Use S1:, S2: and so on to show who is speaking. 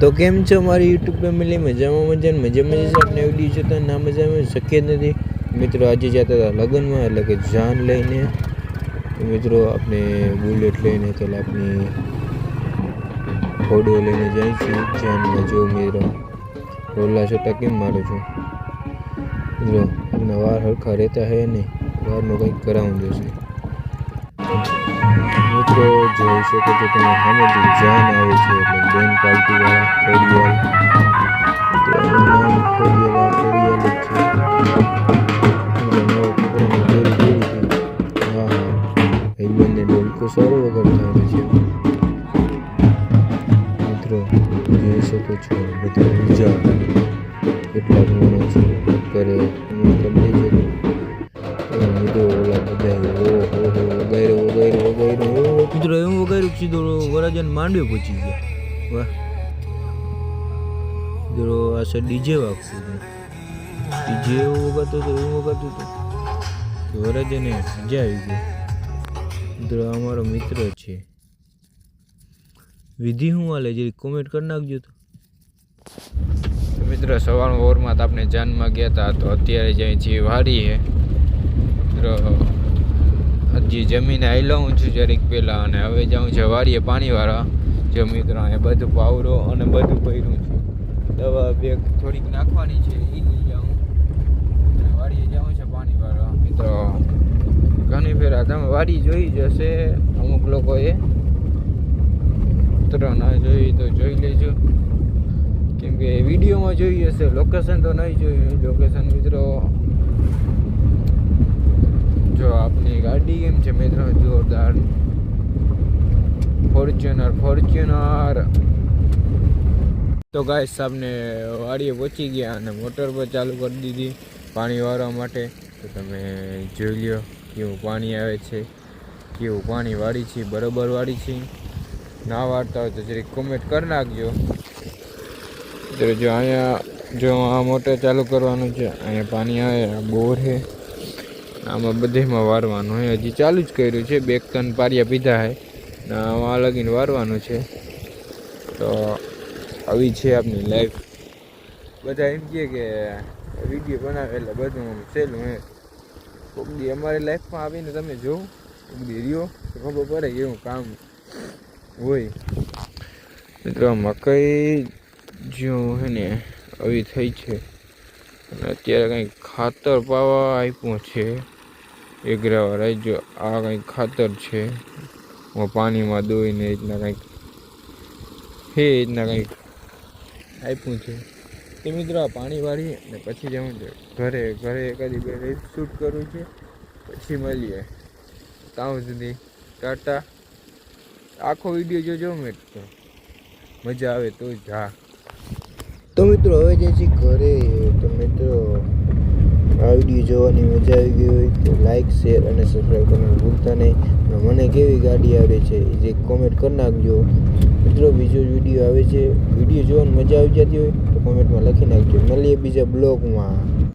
S1: તો કેમ છો? મારી યુટ્યુબ ફેમિલી મજામાં મજા મજા મજા છે. આપણે વીડિયો જોતા ના મજા આવે શક્ય નથી. મિત્રો, આજે જતા હતા લગ્નમાં, એટલે કે જાન લઈને. મિત્રો આપણે બુલેટ લઈને તો આપણી ઘોડો લઈને જાય છે. જાનમાં જો મિત્રો, રોલા છોટા કેમ મારો છું? મિત્રો, એમના વાર હરખા રહેતા હે ને વારનું કંઈક કરાવવું જોશે મિત્રો, જોઈ શકો છો તમે સામેથી જાન આવે છે, એટલે બેન પાર્ટીવાળા ખોડિયાલ તો એનું નામ ખોડિયાલ ખોડિયાલ જ છે. ભાઈબંધને ડોલકો વગર થાય છે. મિત્રો, જોઈ શકો છો, બધા બીજા કેટલા ગુણો છે કરે. સીધો વરાજન માંડવે પહોંચી ગયા. વાહ. મિત્રો આ સર ડીજે વાગતું હતું. ડીજે એવું વગાડતો હતું, એવું વગાડતું હતું. વરાજને મજા આવી ગઈ. મિત્રો અમારો મિત્ર છે. વિધિ હું હાલે? જે કોમેન્ટ કરી નાખજો તો. મિત્રો સવારના ઓવરમાં તો આપણે જાનમાં ગયા હતા તો અત્યારે જઈએ છીએ હે મિત્રો હજી જમીને આવેલો હું છું જરીક પહેલાં અને હવે જાઉં છે વાડીએ પાણીવાળા. જો મિત્રો એ બધું પાવરો અને બધું પહેર્યું છે. દવા બેગ થોડીક નાખવાની છે એ લઈ જાઉં. અને વાડીએ જાઉં છે પાણીવાળા. મિત્રો, ઘણી ફેરા તમે વાડી જોઈ જશે અમુક લોકોએ. મિત્રો, ના જોઈ તો જોઈ લેજો. કેમ કે વિડીયોમાં જોઈ હશે લોકેશન તો નહીં જોયું. લોકેશન મિત્રો, જો આપની ગાડી કેમ છે મિત્રો, જોરદાર. ફોર્ચ્યુનર ફોર્ચ્યુનર તો ગાય સાહેબને વાડીએ પહોંચી ગયા અને મોટર પર ચાલુ કરી દીધી પાણી વાળવા માટે. તો તમે જોઈ લ્યો કેવું પાણી આવે છે, કેવું પાણી વાળી છે, બરોબર વાળી છે. ના વાળતા હોય તો જરીક કોમેન્ટ કરી નાખજો. જો અહીંયા, જો આ મોટર ચાલુ કરવાનું છે, અહીંયા પાણી આવે બોર છે. આમાં બધેમાં વારવાનું હોય. હજી ચાલુ જ કર્યું છે. બે ત્રણ પારિયા પીધા છે આમાં લગીને વારવાનું છે. તો આવી છે આપની લાઈફ બધા એમ કહે કે વીડિયો બનાવે એટલે બધું આમ સહેલું હે. કોક અમારી લાઈફમાં આવીને તમે જોવો કોક રહ્યો, તો ખબર પડે એવું કામ હોય. મિત્રો મકાઈ જો હે ને, આવી થઈ છે. અને અત્યારે કંઈક ખાતર પાવા આપ્યું છે. એગરાવાળા જો આ કંઈક ખાતર છે, હું પાણીમાં દોઈને એ રીતના કંઈક, હે, એ રીતના કંઈક આપ્યું છે. તે મિત્રો આ પાણી વાળી અને પછી જવું છે ઘરે ઘરે એકાદી બે રેસ શૂટ કરવું છે, પછી મળીએ. ત્યાં સુધી, ટાટા. આખો વીડિયો જોજો મેં તો મજા આવે તો જ તો મિત્રો હવે જે છે ઘરે, તો મિત્રો આ વીડિયો જોવાની મજા આવી ગઈ હોય તો લાઇક શેર અને સબસ્ક્રાઈબ કરવાનું ભૂલતા નહીં. અને મને કેવી ગાડી આવે છે જે કોમેન્ટ કરી નાખજો. મિત્રો, બીજો વીડિયો આવે છે. વીડિયો જોવાની મજા આવી જતી હોય તો કોમેન્ટમાં લખી નાખજો. મળીએ બીજા બ્લોગમાં